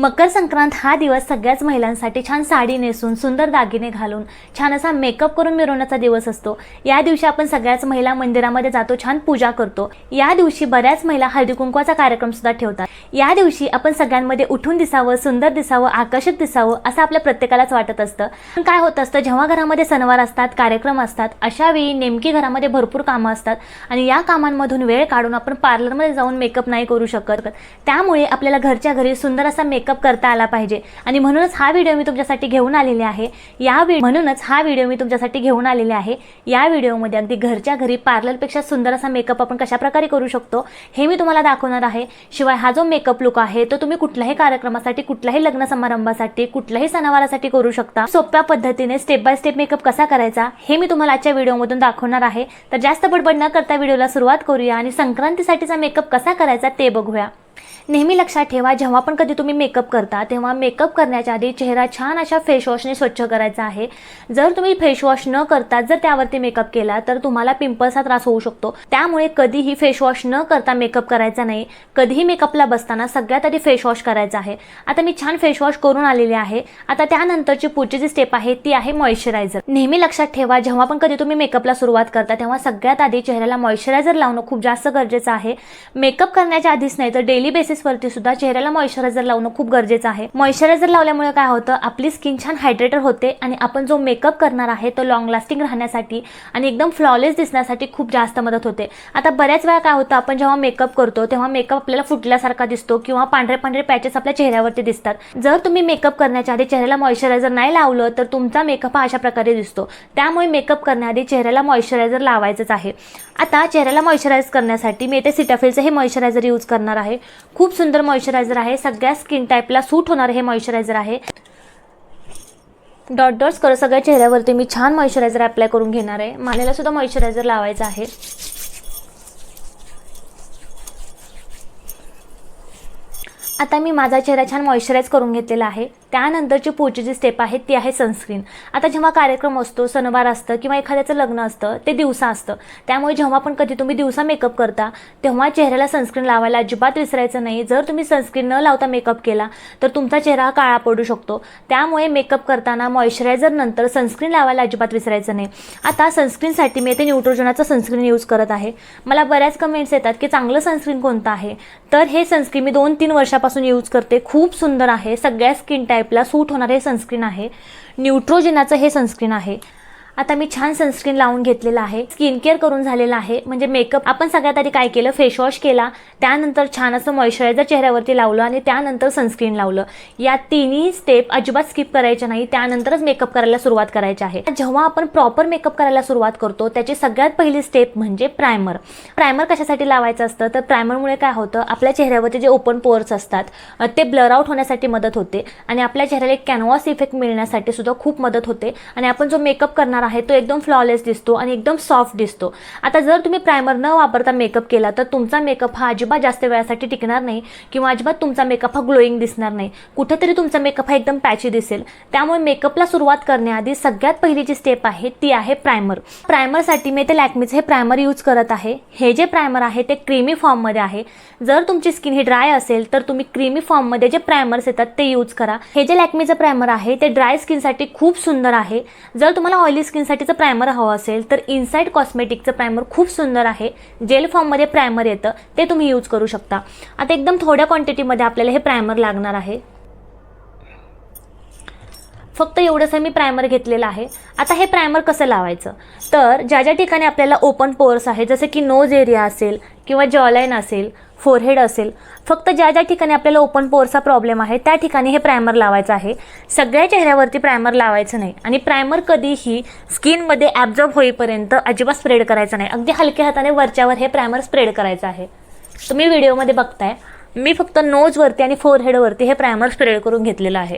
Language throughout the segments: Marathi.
मकर संक्रांत हा दिवस सगळ्याच महिलांसाठी छान साडी नेसून सुंदर दागिने घालून छान असा मेकअप करून मिरवण्याचा दिवस असतो. या दिवशी आपण सगळ्याच महिला मंदिरामध्ये जातो छान पूजा करतो. या दिवशी बऱ्याच महिला हळदी कुंकवाचा कार्यक्रम सुद्धा ठेवतात. या दिवशी आपण सगळ्यांमध्ये उठून दिसावं सुंदर दिसावं आकर्षक दिसावं असं आपल्या प्रत्येकालाच वाटत असतं. पण काय होत असतं जेव्हा घरामध्ये सणवार असतात कार्यक्रम असतात अशा वेळी नेमकी घरामध्ये भरपूर कामं असतात आणि या कामांमधून वेळ काढून आपण पार्लरमध्ये जाऊन मेकअप नाही करू शकत. त्यामुळे आपल्याला घरच्या घरी सुंदर असा मेकअप करता आला पाहिजे. आणि म्हणूनच हा व्हिडिओ मी तुमच्यासाठी घेऊन आलेले आहे. या म्हणूनच हा व्हिडिओ मी तुमच्यासाठी घेऊन आलेले आहे. या व्हिडिओमध्ये अगदी घरच्या घरी पार्लरपेक्षा सुंदर असा मेकअप आपण कशा प्रकारे करू शकतो हे मी तुम्हाला दाखवणार आहे. शिवाय हा जो मेकअप मेकअप लुक आहे तो तुम्ही कुठल्याही कार्यक्रमासाठी कुठल्याही लग्न समारंभासाठी कुठल्याही सणावारासाठी करू शकता. सोप्या पद्धतीने स्टेप बाय स्टेप मेकअप कसा करायचा हे मी तुम्हाला आजच्या व्हिडिओमधून दाखवणार आहे. तर जास्त बडबड न करता व्हिडिओला सुरुवात करूया आणि संक्रांतीसाठीचा मेकअप कसा करायचा ते बघूया. नेहमी लक्षात ठेवा जेव्हा पण कधी तुम्ही मेकअप करता तेव्हा मेकअप करण्याच्या आधी चेहरा छान अशा फेसवॉशने स्वच्छ करायचा आहे. जर तुम्ही फेसवॉश न करता जर त्यावरती मेकअप केला तर तुम्हाला पिंपल्सचा त्रास होऊ शकतो. त्यामुळे कधीही फेसवॉश न करता मेकअप करायचा नाही. कधीही मेकअपला बसताना सगळ्यात आधी फेसवॉश करायचा आहे. आता मी छान फेसवॉश करून आलेले आहे. आता त्यानंतरची पुढची जी स्टेप आहे ती आहे मॉइश्चरायझर नेहमी लक्षात ठेवा जेव्हा पण कधी तुम्ही मेकअपला सुरुवात करता तेव्हा सगळ्यात आधी चेहऱ्याला मॉइश्चरायझर लावणं खूप जास्त गरजेचं आहे. मेकअप करण्याच्या आधीच नाही तर डेली बेसिस बेसिसवरती सुद्धा चेहऱ्याला मॉइश्चरायझर लावणं खूप गरजेचं आहे. मॉइश्चरायझर लावल्यामुळे काय होतं? आपली स्किन छान हायड्रेटर होते आणि आपण जो मेकअप करणार आहे तो लॉंग लास्टिंग राहण्यासाठी आणि एकदम फ्लॉलेस दिसण्यासाठी खूप जास्त मदत होते. आता बऱ्याच वेळा काय होतं? आपण जेव्हा मेकअप करतो तेव्हा मेकअप आपल्याला फुटल्यासारखा दिसतो किंवा पांढरे पांढरे पॅचेस आपल्या चेहऱ्यावरती दिसतात. जर तुम्ही मेकअप करण्याच्या आधी चेहऱ्याला मॉइश्चरायझर नाही लावलं तर तुमचा मेकअप हा अशा प्रकारे दिसतो. त्यामुळे मेकअप करण्याआधी चेहऱ्याला मॉइश्चरायझर लावायचंच आहे. आता चेहऱ्याला मॉइश्चरायझ करण्यासाठी मी येथे सिटाफिलचं हे मॉइश्चरायझर यूज करणार आहे. खूप खूप सुंदर मॉइश्चरायझर आहे. सगळ्या स्किन टाईपला सूट होणार हे मॉइश्चरायझर आहे. डॉट डॉट्स कर सगळ्या चेहऱ्यावरती मी छान मॉइश्चरायझर अप्लाय करून घेणार आहे. मानेला सुद्धा मॉइश्चरायझर लावायचं आहे. आता मी माझा चेहरा छान मॉइश्चराईज करून घेतलेला आहे. त्यानंतरची पुढची जी स्टेप आहे ती आहे सनस्क्रीन आता जेव्हा कार्यक्रम असतो सणवार असतं किंवा एखाद्याचं लग्न असतं ते दिवसा असतं. त्यामुळे जेव्हा पण कधी तुम्ही दिवसा मेकअप करता तेव्हा चेहऱ्याला सनस्क्रीन लावायला अजिबात विसरायचं नाही. जर तुम्ही सनस्क्रीन न लावता मेकअप केला तर तुमचा चेहरा काळा पडू शकतो. त्यामुळे मेकअप करताना मॉइश्चरायझर नंतर सनस्क्रीन लावायला अजिबात विसरायचं नाही. आता सनस्क्रीनसाठी मी ते न्यूट्रोजनाचं सनस्क्रीन यूज करत आहे. मला बऱ्याच कमेंट्स येतात की चांगलं सनस्क्रीन कोणतं आहे? तर हे सनस्क्रीन मी दोन तीन वर्षापासून यूज करते. खूप सुंदर आहे. सगळ्या स्किन टाईपला सूट होणारे हे सनस्क्रीन आहे. न्यूट्रोजेनाचं हे सनस्क्रीन आहे. आता मी छान सनस्क्रीन लावून घेतलेलं आहे. स्किन केअर करून झालेला आहे. म्हणजे मेकअप आपण सगळ्यात आधी काय केलं? फेसवॉश केला. त्यानंतर छान असं मॉइश्चरायझर चेहऱ्यावरती लावलं आणि त्यानंतर सनस्क्रीन लावलं. या तिन्ही स्टेप अजिबात स्किप करायच्या नाही. त्यानंतरच मेकअप करायला सुरुवात करायची आहे. जेव्हा आपण प्रॉपर मेकअप करायला सुरुवात करतो त्याची सगळ्यात पहिली स्टेप म्हणजे प्रायमर प्रायमर कशासाठी लावायचं असतं? तर प्रायमरमुळे काय होतं? आपल्या चेहऱ्यावरचे जे ओपन पोअर्स असतात ते ब्लर आउट होण्यासाठी मदत होते आणि आपल्या चेहऱ्याला एक कॅनव्हास इफेक्ट मिळण्यासाठी सुद्धा खूप मदत होते. आणि आपण जो मेकअप करणार आहे तो एकदम फ्लॉलेस दिसतो आणि एकदम सॉफ्ट दिसतो. आता जर तुम्ही प्रायमर न वापरता मेकअप केला तर तुमचा मेकअप हा अजिबात जास्त वेळासाठी टिकणार नाही किंवा अजिबात तुमचा मेकअप हा ग्लोईंग दिसणार नाही. कुठेतरी तुमचा मेकअप हा एकदम पॅची दिसेल. त्यामुळे मेकअपला सुरुवात करण्याआधी सगळ्यात पहिली जी स्टेप आहे ती आहे प्रायमर प्रायमरसाठी मी ते लॅक्मीचं हे प्रायमर यूज करत आहे. हे जे प्रायमर आहे ते क्रीमी फॉर्ममध्ये आहे. जर तुमची स्किन ही ड्राय असेल तर तुम्ही क्रीमी फॉर्ममध्ये जे प्रायमर्स येतात ते यूज करा. हे जे लॅक्मीचं प्रायमर आहे ते ड्राय स्किनसाठी खूप सुंदर आहे. जर तुम्हाला ऑइली स्किनसाठीचं प्रायमर हवं असेल तर इनसाईट कॉस्मेटिकचं प्रायमर खूप सुंदर आहे. जेल फॉर्ममध्ये प्रायमर येतं ते तुम्ही यूज करू शकता. आता एकदम थोड्या क्वांटिटीमध्ये आपल्याला हे प्रायमर लागणार आहे. फक्त एवढंसं मी प्रायमर घेतलेलं आहे. आता हे प्रायमर कसं लावायचं? तर ज्या ज्या ठिकाणी आपल्याला ओपन पोर्स आहे जसे की नोज एरिया असेल किंवा जॉलाईन असेल फोरहेड असेल. फक्त ज्या ज्या ठिकाणी आपल्याला ओपन पोरचा प्रॉब्लेम आहे त्या ठिकाणी हे प्रायमर लावायचं आहे. सगळ्या चेहऱ्यावरती प्रायमर लावायचं नाही आणि प्रायमर कधीही स्किनमध्ये ॲब्झॉर्ब होईपर्यंत अजिबात स्प्रेड करायचं नाही. अगदी हलक्या हाताने वरच्यावर हे प्रायमर स्प्रेड करायचं आहे. तुम्ही व्हिडिओमध्ये बघताय मी फक्त नोजवरती आणि फोरहेडवरती हे प्रायमर स्प्रेड करून घेतलेलं आहे.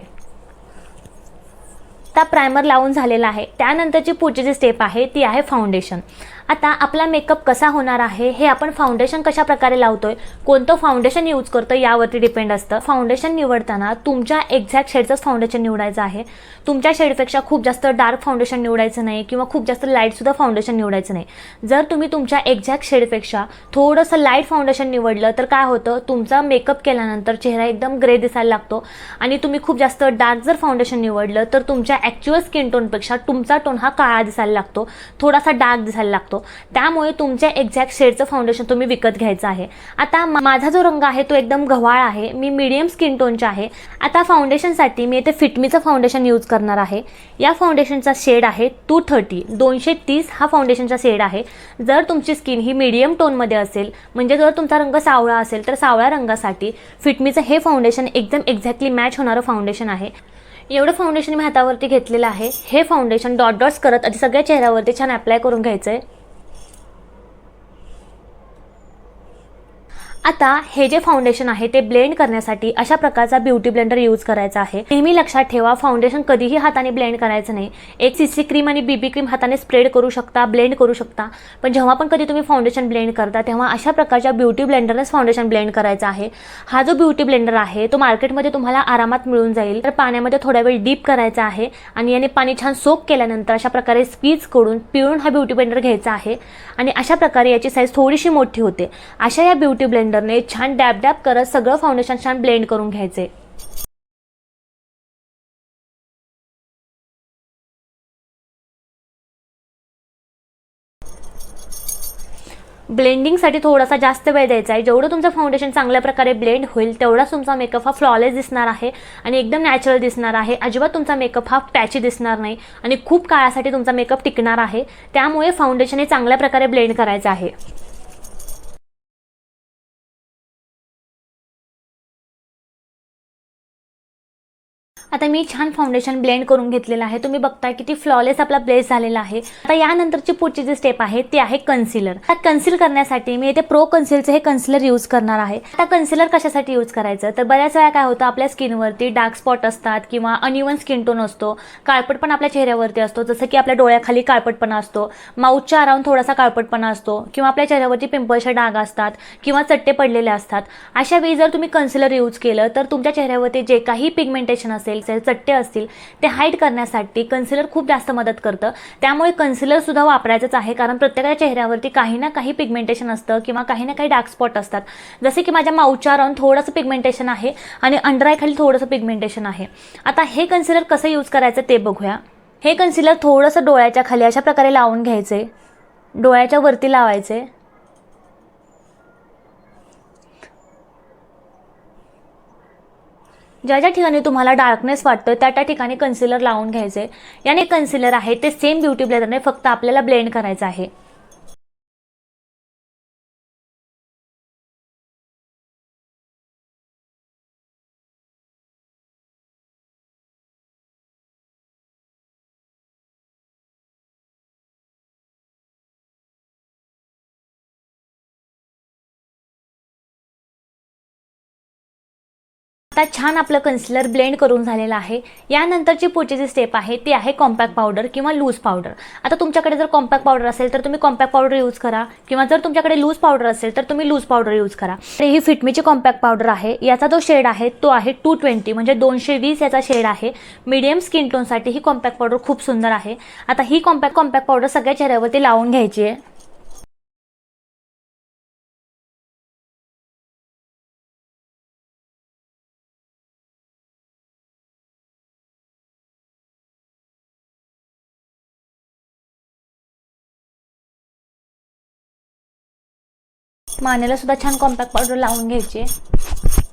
त्या प्रायमर लावून झालेला आहे. त्यानंतरची पुढची जी स्टेप आहे ती आहे फाउंडेशन आता आपला मेकअप कसा होणार आहे हे आपण फाउंडेशन कशा प्रकारे लावतोय कोणतं फाउंडेशन यूज करतो यावरती डिपेंड असतं. फाउंडेशन निवडताना तुमच्या एक्झॅक्ट शेडचंच फाउंडेशन निवडायचं आहे. तुमच्या शेडपेक्षा खूप जास्त डार्क फाउंडेशन निवडायचं नाही किंवा खूप जास्त लाईटसुद्धा फाउंडेशन निवडायचं नाही. जर तुम्ही तुमच्या एक्झॅक्ट शेडपेक्षा थोडंसं लाइट फाउंडेशन निवडलं तर काय होतं? तुमचा मेकअप केल्यानंतर चेहरा एकदम ग्रे दिसायला लागतो. आणि तुम्ही खूप जास्त डार्क जर फाउंडेशन निवडलं तर तुमच्या ॲक्च्युअल स्किन टोनपेक्षा तुमचा टोन हा काळा दिसायला लागतो. थोडासा डार्क दिसायला लागतो. त्यामुळे तुमच्या एक्झॅक्ट शेडचं फाउंडेशन तुम्ही विकत घ्यायचं आहे. आता माझा जो रंग आहे तो एकदम गव्हाळ आहे. मी मीडियम स्किन टोनचा आहे. आता फाउंडेशनसाठी मी इथे फिटमीचं फाउंडेशन यूज करणार आहे. या फाउंडेशनचा शेड आहे टू थर्टी दोनशे तीस हा फाउंडेशनचा शेड आहे. जर तुमची स्किन ही मीडियम टोनमध्ये असेल म्हणजे जर तुमचा रंग सावळा असेल तर सावळ्या रंगासाठी फिटमीचं हे फाउंडेशन एकदम एक्झॅक्टली मॅच होणारं फाउंडेशन आहे. एवढं फाउंडेशन मी हातावरती घेतलेलं आहे. हे फाउंडेशन डॉट डॉट्स करत आधी सगळ्या चेहऱ्यावरती छान अप्लाय करून घ्यायचं आहे आता हे जे फाउंडेशन आहे ते ब्लेंड करण्यासाठी अशा प्रकारचा ब्युटी ब्लेंडर यूज करायचा आहे. नेहमी लक्षात ठेवा फाउंडेशन कधीही हाताने ब्लेंड करायचं नाही. एक सीसी क्रीम आणि बीबी क्रीम हाताने स्प्रेड करू शकता ब्लेंड करू शकता. पण जेव्हा पण कधी तुम्ही फाउंडेशन ब्लेंड करता तेव्हा अशा प्रकारच्या ब्युटी ब्लेंडरनेच फाउंडेशन ब्लेंड करायचा आहे. हा जो ब्युटी ब्लेंडर आहे तो मार्केटमध्ये तुम्हाला आरामात मिळून जाईल. तर पाण्यामध्ये थोडा वेळ डीप करायचा आहे आणि याने पाणी छान सोक केल्यानंतर अशा प्रकारे स्पीच करून पिळून हा ब्युटी ब्लेंडर घ्यायचा आहे. आणि अशा प्रकारे याची साईज थोडीशी मोठी होते. अशा या ब्युटी ब्लेंडर ब्लेंडरने छान डॅब डॅब करत सगळं फाउंडेशन छान ब्लेंड करून घ्यायचे. ब्लेंडिंगसाठी थोडासा जास्त वेळ द्यायचा आहे. जेवढं तुमचं फाउंडेशन चांगल्या प्रकारे ब्लेंड होईल तेवढाच तुमचा मेकअप हा फ्लॉलेस दिसणार आहे आणि एकदम नॅचरल दिसणार आहे. अजिबात तुमचा मेकअप हा पॅची दिसणार नाही आणि खूप काळासाठी तुमचा मेकअप टिकणार आहे. त्यामुळे फाउंडेशन हे चांगल्या प्रकारे ब्लेंड करायचं आहे. आता मी छान फाउंडेशन ब्लेंड करून घेतलेलं आहे. तुम्ही बघताय किती फ्लॉलेस आपला ब्लेस झालेला आहे. आता यानंतरची पुढची जी स्टेप आहे ती आहे कन्सिलर आता कन्सिल करण्यासाठी मी इथे प्रो कन्सिलचं हे कन्सिलर यूज करणार आहे. आता कन्सिलर कशासाठी यूज करायचं? तर बऱ्याच वेळा काय होतं आपल्या स्किनवरती डार्क स्पॉट असतात किंवा अनइवन स्किन टोन असतो. काळपटपणा आपल्या चेहऱ्यावरती असतो. जसं की आपल्या डोळ्याखाली काळपटपणा असतो. माऊथच्या अराउंड थोडासा काळपटपणा असतो. किंवा आपल्या चेहऱ्यावरती पिंपल्सचे डाग असतात किंवा चट्टे पडलेले असतात. अशा वेळी जर तुम्ही कन्सिलर यूज केलं तर तुमच्या चेहऱ्यावरती जे काही पिगमेंटेशन असेल असेल चट्टे असतील ते हाईड करण्यासाठी कन्सिलर खूप जास्त मदत करतं. त्यामुळे कन्सिलरसुद्धा वापरायचंच आहे कारण प्रत्येकाच्या चेहऱ्यावरती काही ना काही पिगमेंटेशन असतं किंवा काही ना काही डार्क स्पॉट असतात. जसे की माझ्या माऊच्या राहून थोडंसं पिगमेंटेशन आहे आणि अंडर थोडंसं पिगमेंटेशन आहे. आता हे कन्सिलर कसं यूज करायचं ते बघूया. हे कन्सिलर थोडंसं डोळ्याच्या खाली अशा प्रकारे लावून घ्यायचे. डोळ्याच्या वरती लावायचे. ज्या ज्या ठिकाणी तुम्हाला डार्कनेस वाटतं त्या त्या ठिकाणी कन्सिलर लावून घ्यायचे. याने कन्सिलर आहे ते सेम ब्युटी ब्लेझरने फक्त आपल्याला ब्लेंड करायचं आहे. आता छान आपलं कन्सिलर ब्लेंड करून झालेलं आहे. यानंतरची पुढची जी स्टेप आहे ती आहे कॉम्पॅक्ट पावडर किंवा लूज पावडर आता तुमच्याकडे जर कॉम्पॅक्ट पावडर असेल तर तुम्ही कॉम्पॅक्ट पावडर यूज करा. किंवा जर तुमच्याकडे लूज पावडर असेल तर तुम्ही लूज पावडर यूज करा. तर ही फिटमीची कॉम्पॅक्ट पावडर आहे. याचा जो शेड आहे तो आहे टू ट्वेंटी म्हणजे दोनशे वीस याचा शेड आहे. मीडियम स्किन टोनसाठी ही कॉम्पॅक्ट पावडर खूप सुंदर आहे. आता ही कॉम्पॅक्ट कॉम्पॅक्ट पावडर सगळ्या चेहऱ्यावरती लावून घ्यायची आहे. मानेला सुद्धा छान कॉम्पॅक्ट पावडर लावून घ्यायची.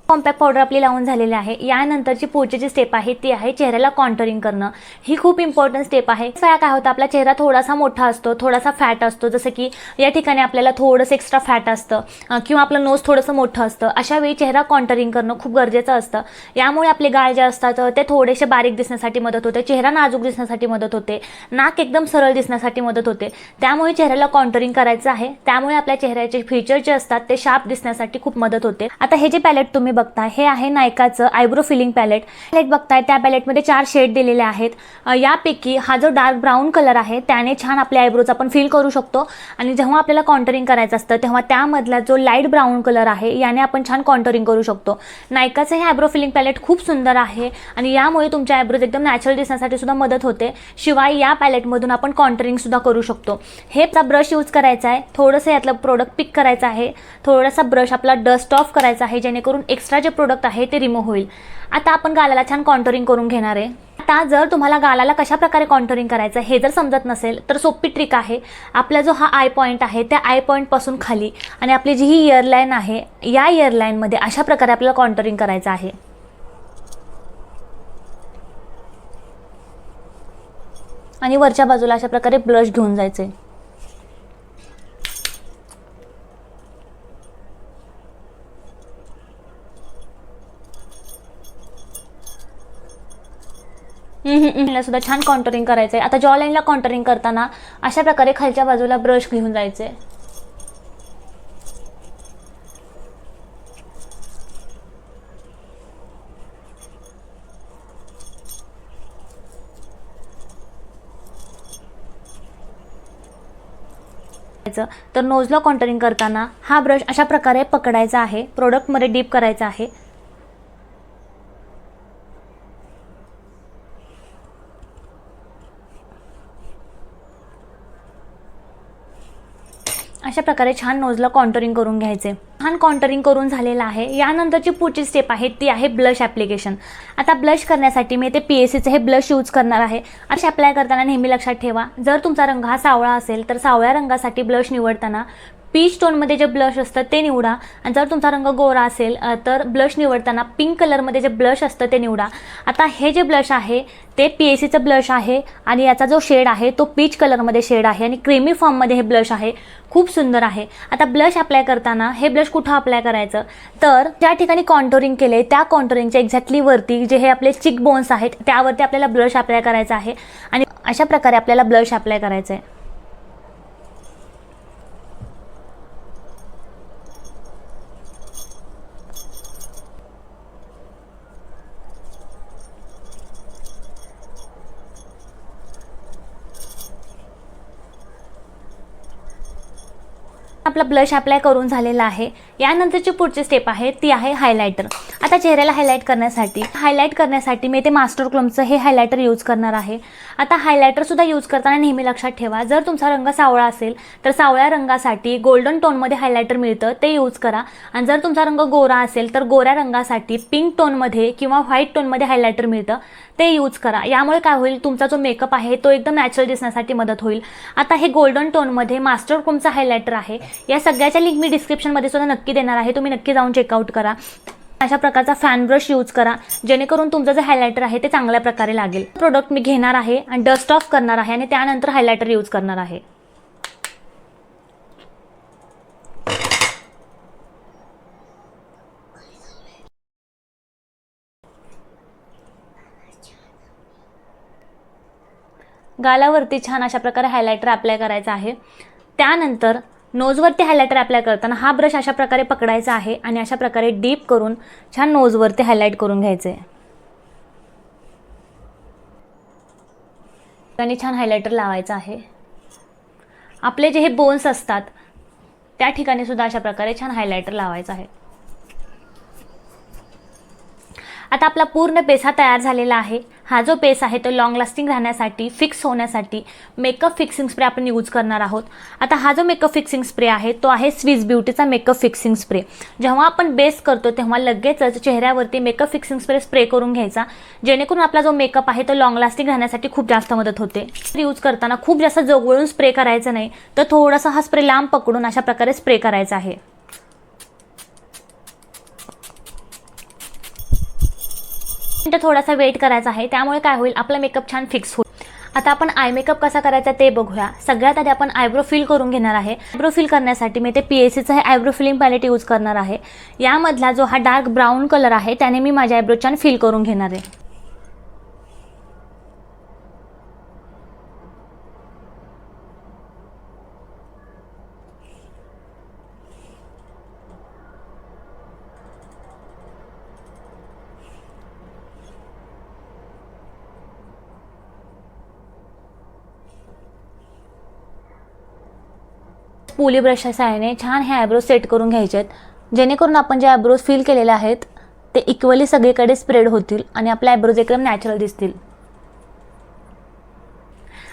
कॉम्पॅक्ट पावडर आपली लावून झालेली आहे. यानंतरची पुढची जी स्टेप आहे ती आहे चेहऱ्याला कॉन्टरिंग करणं. ही खूप इम्पॉर्टंट स्टेप आहे. वेळा काय होतं? आपला चेहरा थोडासा मोठा असतो थोडासा फॅट असतो. जसं की या ठिकाणी आपल्याला थोडंसं एक्स्ट्रा फॅट असतं किंवा आपलं नोज थोडंसं मोठं असतं. अशा वेळी चेहरा कॉन्टरिंग करणं खूप गरजेचं असतं. यामुळे आपले गाळ जे असतात ते थोडेसे बारीक दिसण्यासाठी मदत होते. चेहरा नाजूक दिसण्यासाठी मदत होते. नाक एकदम सरळ दिसण्यासाठी मदत होते. त्यामुळे चेहऱ्याला कॉन्टरिंग करायचं आहे. त्यामुळे आपल्या चेहऱ्याचे फीचर जे असतात ते शार्प दिसण्यासाठी खूप मदत होते. आता हे जे पॅलेट तुम्ही बघताय हे आहे नायकाचं आयब्रो फिलिंग पॅलेट. पॅलेट बघताय त्या पॅलेटमध्ये चार शेड दिलेले आहेत. यापैकी हा जो डार्क ब्राऊन कलर आहे त्याने छान आपल्या आयब्रोज आपण फील करू शकतो. आणि जेव्हा आपल्याला कॉन्टरिंग करायचं असतं तेव्हा त्यामधला जो लाइट ब्राऊन कलर आहे याने आपण छान कॉन्टरिंग करू शकतो. नायकाचं हे आयब्रो फिलिंग पॅलेट खूप सुंदर आहे आणि यामुळे तुमच्या आयब्रोज एकदम नॅचरल दिसण्यासाठी सुद्धा मदत होते. शिवाय या पॅलेटमधून आपण कॉन्टरिंग सुद्धा करू शकतो. हे ब्रश यूज करायचा आहे. थोडंसं यातलं प्रोडक्ट पिक करायचं आहे. थोडासा ब्रश आपला डस्ट ऑफ करायचा आहे जेणेकरून एक्स्ट्रा जे प्रोडक्ट आहे ते रिमूव्ह होईल. आता आपण गालाला छान कॉन्टरिंग करून घेणार आहे. आता जर तुम्हाला गालाला कशा प्रकारे कॉन्टरिंग करायचं हे जर समजत नसेल तर सोपी ट्रिक आहे. आपला जो हा आय पॉईंट आहे त्या आय पॉईंटपासून खाली आणि आपली जी ही इयरलाईन आहे या इयरलाईनमध्ये अशा प्रकारे आपल्याला कॉन्टरिंग करायचं आहे. आणि वरच्या बाजूला अशा प्रकारे ब्लश घेऊन जायचे ला सुद्धा छान कॉन्टरिंग करायचं आहे आता जॉ लाईनला कॉन्टरिंग करताना अशा प्रकारे खालच्या बाजूला ब्रश घेऊन जायचे तर नोजला कॉन्टरिंग करताना हा ब्रश अशा प्रकारे पकडायचा आहे. प्रोडक्टमध्ये डीप करायचा आहे. अशा प्रकारे छान नोजला कॉन्टरिंग करून घ्यायचे. छान कॉन्टरिंग करून झालेलं आहे. यानंतरची पुढची स्टेप आहे ती आहे ब्लश ॲप्लिकेशन आता ब्लश करण्यासाठी मी ते पी एस सीचं हे ब्लश यूज करणार आहे. असे अप्लाय करताना नेहमी लक्षात ठेवा जर तुमचा रंग हा सावळा असेल तर सावळ्या रंगासाठी ब्लश निवडताना पीच टोनमध्ये जे ब्लश असतं ते निवडा. आणि जर तुमचा रंग गोरा असेल तर ब्लश निवडताना पिंक कलरमध्ये जे ब्लश असतं ते निवडा. आता हे जे ब्लश आहे ते पी एस सीचं ब्लश आहे आणि याचा जो शेड आहे तो पीच कलरमध्ये शेड आहे आणि क्रीमी फॉर्ममध्ये हे ब्लश आहे. खूप सुंदर आहे. आता ब्लश अप्लाय करताना हे ब्लश कुठं अप्लाय करायचं? तर ज्या ठिकाणी कॉन्टोरिंग केले त्या कॉन्टोरिंगच्या एक्झॅक्टली वरती जे हे आपले चिक बोन्स आहेत त्यावरती आपल्याला ब्लश अप्लाय करायचा आहे. आणि अशा प्रकारे आपल्याला ब्लश अप्लाय करायचं आहे आपला ब्लश अप्लाय करून झालेला आहे. यानंतरची पुढची स्टेप आहे ती आहे हायलायटर आता चेहऱ्याला हायलाईट करण्यासाठी हायलाईट करण्यासाठी मी ते मास्टर क्लोमचं हे हायलायटर यूज करणार आहे. आता हायलायटरसुद्धा यूज करताना नेहमी लक्षात ठेवा जर तुमचा रंग सावळा असेल तर सावळ्या रंगासाठी गोल्डन टोनमध्ये हायलायटर मिळतं ते यूज करा. आणि जर तुमचा रंग गोरा असेल तर गोऱ्या रंगासाठी पिंक टोनमध्ये किंवा व्हाईट टोनमध्ये हायलायटर मिळतं ते यूज करा. यामुळे काय होईल तुमचा जो मेकअप आहे तो एकदम नॅचरल दिसण्यासाठी मदत होईल. आता हे गोल्डन टोनमध्ये मास्टर क्रोमचा हायलायटर आहे. या सगळ्याच्या लिंक मी डिस्क्रिप्शनमध्ये सुद्धा नक्की देणार आहे तुम्ही नक्की जाऊन चेकआउट करा. अशा प्रकारचा फॅन ब्रश यूज करा. जेणेकरून तुमचं जे हायलायटर आहे ते चांगल्या प्रकारे लागेल. प्रोडक्ट मी घेणार आहे आणि डस्ट ऑफ करणार आहे आणि त्यानंतर हायलायटर यूज करणार आहे. गालावरती छान अशा प्रकारे हायलायटर अप्लाय करायचा आहे. त्यानंतर नोजवरती हायलायटर अप्लाय करताना हा ब्रश अशा प्रकारे पकडायचा आहे आणि अशा प्रकारे डीप करून छान नोजवरती हायलाईट करून घ्यायचे. आणि छान हायलायटर लावायचं आहे. आपले जे हे बोन्स असतात त्या ठिकाणी सुद्धा अशा प्रकारे छान हायलायटर लावायचं आहे. आता आपला पूर्ण पेसा तयार झालेला आहे. हा जो बेस आहे तो लॉंग लास्टिंग राहण्यासाठी फिक्स होण्यासाठी मेकअप फिक्सिंग स्प्रे आपण यूज करणार आहोत. आता हा जो मेकअप फिक्सिंग स्प्रे आहे तो आहे स्विस ब्युटीचा मेकअप फिक्सिंग स्प्रे जेव्हा आपण बेस करतो तेव्हा लगेचच चेहऱ्यावरती मेकअप फिक्सिंग स्प्रे स्प्रे करून घ्यायचा. जेणेकरून आपला जो मेकअप आहे तो लॉंग लास्टिंग राहण्यासाठी खूप जास्त मदत होते. यूज करताना खूप जास्त जवळून स्प्रे करायचं नाही तर थोडासा हा स्प्रे लांब पकडून अशा प्रकारे स्प्रे करायचा आहे. मिनिटं थोडासा वेट करायचा आहे. त्यामुळे काय होईल आपला मेकअप छान फिक्स होईल. आता आपण आय मेकअप कसा करायचा ते बघूया. सगळ्यात आधी आपण आयब्रो फिल करून घेणार आहे. आयब्रो फिल करण्यासाठी मी ते पी एस सीचं हे आयब्रो फिलिंग पॅलेट यूज करणार आहे. यामधला जो हा डार्क ब्राऊन कलर आहे त्याने मी माझ्या आयब्रो छान फिल करून घेणार आहे. पुली ब्रशच्या सहाय्याने छान हे आयब्रोज सेट करून घ्यायचे आहेत. जेणेकरून आपण जे आयब्रोज फील केलेले आहेत ते इक्वली सगळीकडे स्प्रेड होतील आणि आपले आयब्रोज एकदम नॅचरल दिसतील.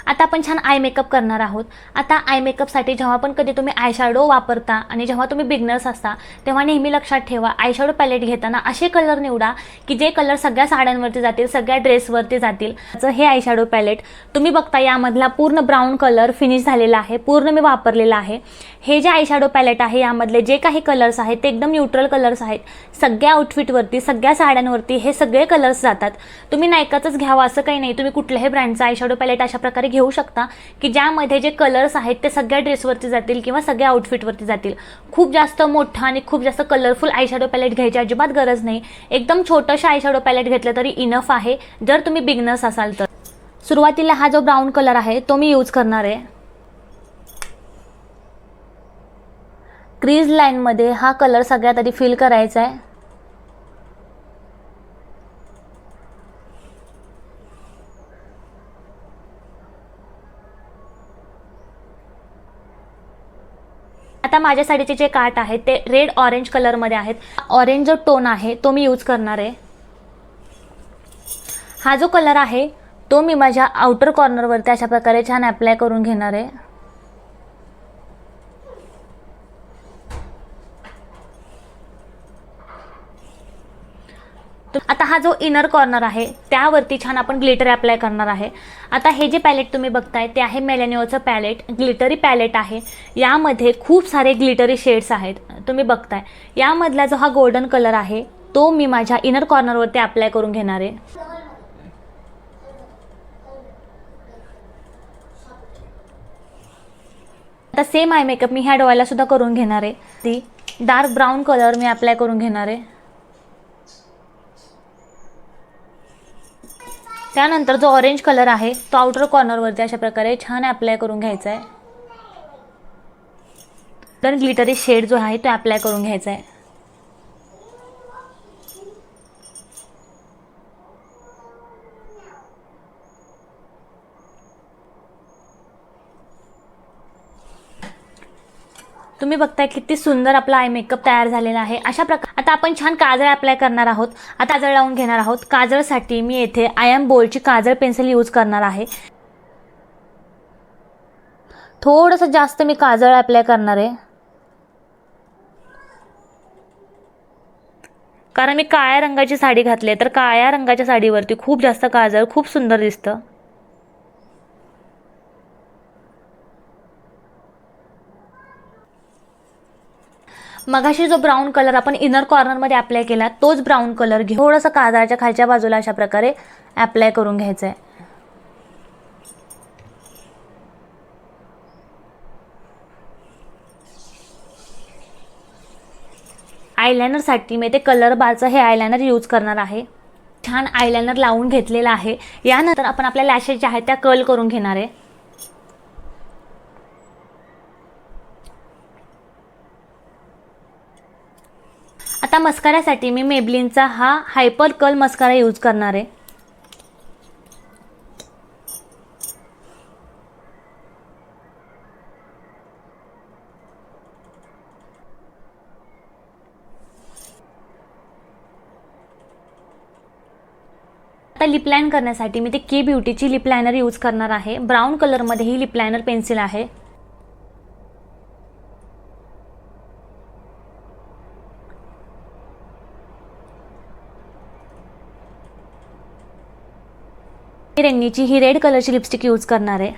आता आपण छान आय मेकअप करणार आहोत. आता आय मेकअपसाठी जेव्हा पण कधी तुम्ही आयशॅडो वापरता आणि जेव्हा तुम्ही बिगनर्स असता तेव्हा नेहमी लक्षात ठेवा आयशॅडो पॅलेट घेताना असे कलर निवडा की जे कलर सगळ्या साड्यांवरती जातील सगळ्या ड्रेसवरती जातील. तर हे आयशॅडो पॅलेट तुम्ही बघता यामधला पूर्ण ब्राऊन कलर फिनिश झालेला आहे पूर्ण मी वापरलेला आहे. हे जे आयशॅडो पॅलेट आहे यामधले जे काही कलर्स आहेत ते एकदम न्यूट्रल कलर्स आहेत. सगळ्या आउटफिटवरती सगळ्या साड्यांवरती हे सगळे कलर्स जातात. तुम्ही नायकाचंच घ्यावं असं काही नाही. तुम्ही कुठल्याही ब्रँडचा आयशॅडो पॅलेट अशा प्रकारे घेऊ शकता की ज्यामध्ये जे कलर्स आहेत ते सगळ्या ड्रेसवरती जातील किंवा सगळ्या आउटफिटवरती जातील. खूप जास्त मोठा आणि खूप जास्त कलरफुल आयशॅडो पॅलेट घ्यायची अजिबात गरज नाही. एकदम छोटंसं आयशॅडो पॅलेट घेतलं तरी इनफ आहे. जर तुम्ही बिगनर्स असाल तर. सुरुवातीला हा जो ब्राऊन कलर आहे तो मी यूज करणार आहे. क्रीज लाईनमध्ये हा कलर सगळ्यात आधी फिल करायचा आहे आता माझ्या साडीचे जे काट आहेत ते रेड ऑरेंज कलरमध्ये आहेत. ऑरेंज जो टोन आहे तो मी यूज करणार आहे. हा जो कलर आहे तो मी माझ्या आउटर कॉर्नरवरती अशा प्रकारे छान अप्लाय करून घेणार आहे. हा जो इनर कॉर्नर आहे त्यावरती छान आपण ग्लिटर अप्लाय करणार आहे. आता हे जे पॅलेट तुम्ही बघताय ते आहे मेलेनिओचं पॅलेट ग्लिटरी पॅलेट आहे. यामध्ये खूप सारे ग्लिटरी शेड्स आहेत तुम्ही बघताय. यामधला जो हा गोल्डन कलर आहे तो मी माझ्या इनर कॉर्नरवरती अप्लाय करून घेणार आहे. आता सेम आय मेकअप मी ह्या डोळ्याला सुद्धा करून घेणार आहे. ती डार्क ब्राऊन कलर मी अप्लाय करून घेणार आहे. त्यानंतर जो ऑरेंज कलर आहे तो आउटर कॉर्नरवरती अशा प्रकारे छान ॲप्लाय करून घ्यायचा आहे तर ग्लिटरी शेड जो आहे तो ॲप्लाय करून घ्यायचा आहे तुम्ही बघताय किती सुंदर आपला आय मेकअप तयार झालेला आहे. अशा प्रकार आता आपण छान काजळ अप्लाय करणार आहोत. आता काजळ लावून घेणार आहोत. काजळसाठी मी येथे आय एम बोल्डची काजळ पेन्सिल यूज करणार आहे. थोडंसं जास्त मी काजळ अप्लाय करणार आहे. कारण मी काळ्या रंगाची साडी घातली आहे तर काळ्या रंगाच्या साडीवरती खूप जास्त काजळ खूप सुंदर दिसतं. मगाशी जो ब्राऊन कलर आपण इनर कॉर्नरमध्ये अप्लाय केला तोच ब्राऊन कलर घे थोडंसं काजळाच्या खालच्या बाजूला अशा प्रकारे अप्लाय करून घ्यायचं आहे आयलायनरसाठी मी ते कलर बारचं हे आयलायनर यूज करणार आहे. छान आयलायनर लावून घेतलेला आहे. यानंतर आपण आपल्या लॅशेस ज्या आहेत त्या कर्ल करून घेणार आहे. आता मस्कारासाठी मी मेबलिनचा हा हायपर कल मस्कारा यूज करणार आहे. आता लिप लाईन करण्यासाठी मी ते के ब्युटीची लिप लायनर यूज करणार आहे. ब्राऊन कलरमध्ये ही लिप लायनर पेन्सिल आहे. रेन्नीची ही रेड कलरची लिपस्टिक यूज करणार आहे.